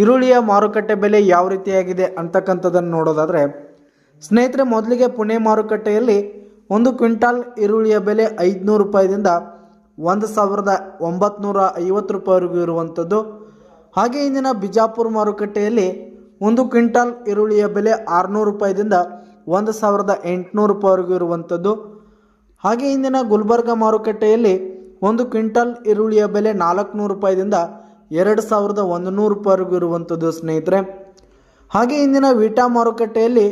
ಈರುಳ್ಳಿಯ ಮಾರುಕಟ್ಟೆ ಬೆಲೆ ಯಾವ ರೀತಿಯಾಗಿದೆ ಅಂತಕ್ಕಂಥದ್ದನ್ನು ನೋಡೋದಾದರೆ, ಸ್ನೇಹಿತರೆ, ಮೊದಲಿಗೆ ಪುಣೆ ಮಾರುಕಟ್ಟೆಯಲ್ಲಿ ಒಂದು ಕ್ವಿಂಟಾಲ್ ಈರುಳ್ಳಿಯ ಬೆಲೆ ಐದುನೂರು ರೂಪಾಯಿದಿಂದ ಒಂದು ಸಾವಿರದ ಒಂಬತ್ನೂರ ಐವತ್ತು ರೂಪಾಯಿವರೆಗೂ ಇರುವಂಥದ್ದು. ಹಾಗೆ ಇಂದಿನ ಬಿಜಾಪುರ ಮಾರುಕಟ್ಟೆಯಲ್ಲಿ ಒಂದು ಕ್ವಿಂಟಾಲ್ ಈರುಳ್ಳಿಯ ಬೆಲೆ ಆರುನೂರು ರೂಪಾಯಿದಿಂದ ಒಂದು ಸಾವಿರದ ಎಂಟುನೂರು ರೂಪಾಯಿವರೆಗೂ ಇರುವಂಥದ್ದು. ಹಾಗೆ ಇಂದಿನ ಗುಲ್ಬರ್ಗ ಮಾರುಕಟ್ಟೆಯಲ್ಲಿ ಒಂದು ಕ್ವಿಂಟಲ್ ಈರುಳ್ಳಿಯ ಬೆಲೆ ನಾಲ್ಕುನೂರು ರೂಪಾಯಿದಿಂದ ಎರಡು ಸಾವಿರದ ಒಂದು ನೂರು ರೂಪಾಯಿವರೆಗೂ ಇರುವಂಥದ್ದು ಸ್ನೇಹಿತರೆ. ಹಾಗೆ ಇಂದಿನ ವಿಟಾ ಮಾರುಕಟ್ಟೆಯಲ್ಲಿ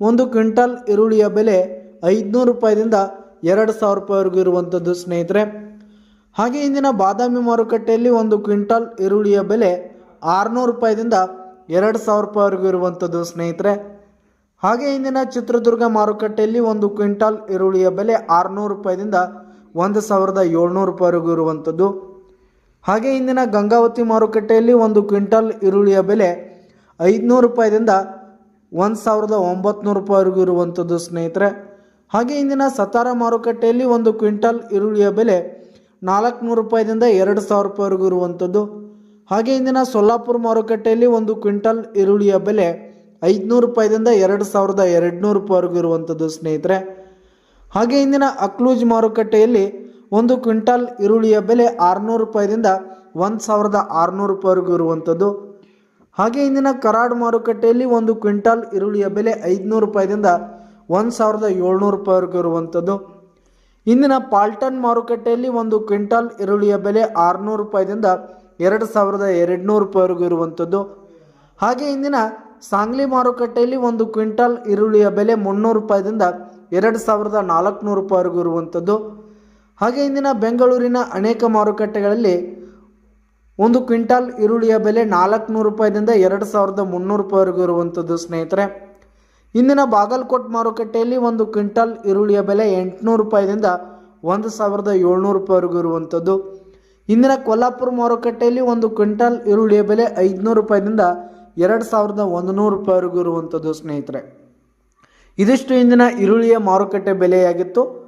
ಒಂದು ಕ್ವಿಂಟಲ್ ಈರುಳ್ಳಿಯ ಬೆಲೆ ಐದುನೂರು ರೂಪಾಯಿದಿಂದ ಎರಡು ಸಾವಿರ ರೂಪಾಯಿವರೆಗೂ ಇರುವಂಥದ್ದು ಸ್ನೇಹಿತರೆ. ಹಾಗೆ ಇಂದಿನ ಬಾದಾಮಿ ಮಾರುಕಟ್ಟೆಯಲ್ಲಿ ಒಂದು ಕ್ವಿಂಟಲ್ ಈರುಳ್ಳಿಯ ಬೆಲೆ ಆರುನೂರು ರೂಪಾಯಿದಿಂದ ಎರಡು ಸಾವಿರ ರೂಪಾಯಿವರೆಗೂ ಇರುವಂಥದ್ದು ಸ್ನೇಹಿತರೆ. ಹಾಗೆ ಇಂದಿನ ಚಿತ್ರದುರ್ಗ ಮಾರುಕಟ್ಟೆಯಲ್ಲಿ ಒಂದು ಕ್ವಿಂಟಲ್ ಈರುಳ್ಳಿಯ ಬೆಲೆ ಆರುನೂರು ರೂಪಾಯಿದಿಂದ ಒಂದು ಸಾವಿರದ ಏಳ್ನೂರು ರೂಪಾಯಿವರೆಗೂ ಇರುವಂಥದ್ದು. ಹಾಗೆ ಇಂದಿನ ಗಂಗಾವತಿ ಮಾರುಕಟ್ಟೆಯಲ್ಲಿ ಒಂದು ಕ್ವಿಂಟಲ್ ಈರುಳ್ಳಿಯ ಬೆಲೆ ಐದುನೂರು ರೂಪಾಯಿದಿಂದ ಒಂದು ಸಾವಿರದ ಒಂಬತ್ನೂರು ರೂಪಾಯಿವರೆಗೂ ಇರುವಂಥದ್ದು ಸ್ನೇಹಿತರೆ. ಹಾಗೆ ಇಂದಿನ ಸತಾರ ಮಾರುಕಟ್ಟೆಯಲ್ಲಿ ಒಂದು ಕ್ವಿಂಟಲ್ ಈರುಳ್ಳಿಯ ಬೆಲೆ ನಾಲ್ಕುನೂರು ರೂಪಾಯಿದಿಂದ ಎರಡು ಸಾವಿರ ರೂಪಾಯಿವರೆಗೂ ಇರುವಂಥದ್ದು ಹಾಗೆ ಇಂದಿನ ಸೊಲ್ಲಾಪುರ ಮಾರುಕಟ್ಟೆಯಲ್ಲಿ ಒಂದು ಕ್ವಿಂಟಲ್ ಈರುಳ್ಳಿಯ ಬೆಲೆ ಐದುನೂರು ರೂಪಾಯಿದಿಂದ ಎರಡು ಸಾವಿರದ ಎರಡುನೂರು ರೂಪಾಯಿವರೆಗೂ ಇರುವಂಥದ್ದು ಸ್ನೇಹಿತರೆ. ಹಾಗೆ ಇಂದಿನ ಅಕ್ಲೂಜ್ ಮಾರುಕಟ್ಟೆಯಲ್ಲಿ ಒಂದು ಕ್ವಿಂಟಾಲ್ ಈರುಳ್ಳಿಯ ಬೆಲೆ ಆರುನೂರು ರೂಪಾಯಿದಿಂದ ಒಂದು ಸಾವಿರದ ಆರುನೂರು ರೂಪಾಯಿವರೆಗೂ ಇರುವಂಥದ್ದು. ಹಾಗೆ ಇಂದಿನ ಕರಾಡ್ ಮಾರುಕಟ್ಟೆಯಲ್ಲಿ ಒಂದು ಕ್ವಿಂಟಾಲ್ ಈರುಳ್ಳಿಯ ಬೆಲೆ ಐದುನೂರು ರೂಪಾಯಿದಿಂದ ಒಂದು ಸಾವಿರದ ಏಳ್ನೂರು ರೂಪಾಯಿವರೆಗೂ ಇರುವಂಥದ್ದು. ಇಂದಿನ ಪಾಲ್ಟನ್ ಮಾರುಕಟ್ಟೆಯಲ್ಲಿ ಒಂದು ಕ್ವಿಂಟಾಲ್ ಈರುಳ್ಳಿಯ ಬೆಲೆ ಆರುನೂರು ರೂಪಾಯಿದಿಂದ ಎರಡು ಸಾವಿರದ ಎರಡುನೂರು ರೂಪಾಯಿವರೆಗೂ ಇರುವಂಥದ್ದು. ಹಾಗೆ ಇಂದಿನ ಸಾಂಗ್ಲಿ ಮಾರುಕಟ್ಟೆಯಲ್ಲಿ ಒಂದು ಕ್ವಿಂಟಾಲ್ ಈರುಳ್ಳಿಯ ಬೆಲೆ ಮುನ್ನೂರು ರೂಪಾಯಿದಿಂದ ಎರಡು ಸಾವಿರದ ನಾಲ್ಕುನೂರು ರೂಪಾಯಿವರೆಗೂ ಇರುವಂಥದ್ದು. ಹಾಗೆ ಇಂದಿನ ಬೆಂಗಳೂರಿನ ಅನೇಕ ಮಾರುಕಟ್ಟೆಗಳಲ್ಲಿ ಒಂದು ಕ್ವಿಂಟಾಲ್ ಈರುಳ್ಳಿಯ ಬೆಲೆ ನಾಲ್ಕುನೂರು ರೂಪಾಯಿದಿಂದ ಎರಡು ಸಾವಿರದ ಮುನ್ನೂರು ರೂಪಾಯಿವರೆಗೂ ಇರುವಂಥದ್ದು, ಸ್ನೇಹಿತರೆ. ಇಂದಿನ ಬಾಗಲಕೋಟ್ ಮಾರುಕಟ್ಟೆಯಲ್ಲಿ ಒಂದು ಕ್ವಿಂಟಾಲ್ ಈರುಳ್ಳಿಯ ಬೆಲೆ ಎಂಟುನೂರು ರೂಪಾಯಿದಿಂದ ಒಂದು ಸಾವಿರದ ಏಳ್ನೂರು ರೂಪಾಯಿವರೆಗೂ ಇರುವಂಥದ್ದು. ಇಂದಿನ ಕೊಲ್ಲಾಪುರ ಮಾರುಕಟ್ಟೆಯಲ್ಲಿ ಒಂದು ಕ್ವಿಂಟಾಲ್ ಈರುಳ್ಳಿಯ ಬೆಲೆ ಐದುನೂರು ರೂಪಾಯಿದಿಂದ ಎರಡು ಸಾವಿರದ ಒಂದು ನೂರು ರೂಪಾಯಿವರೆಗೂ ಇರುವಂಥದ್ದು, ಸ್ನೇಹಿತರೆ. ಇದಿಷ್ಟು ಇಂದಿನ ಈರುಳ್ಳಿಯ ಮಾರುಕಟ್ಟೆ ಬೆಲೆಯಾಗಿತ್ತು.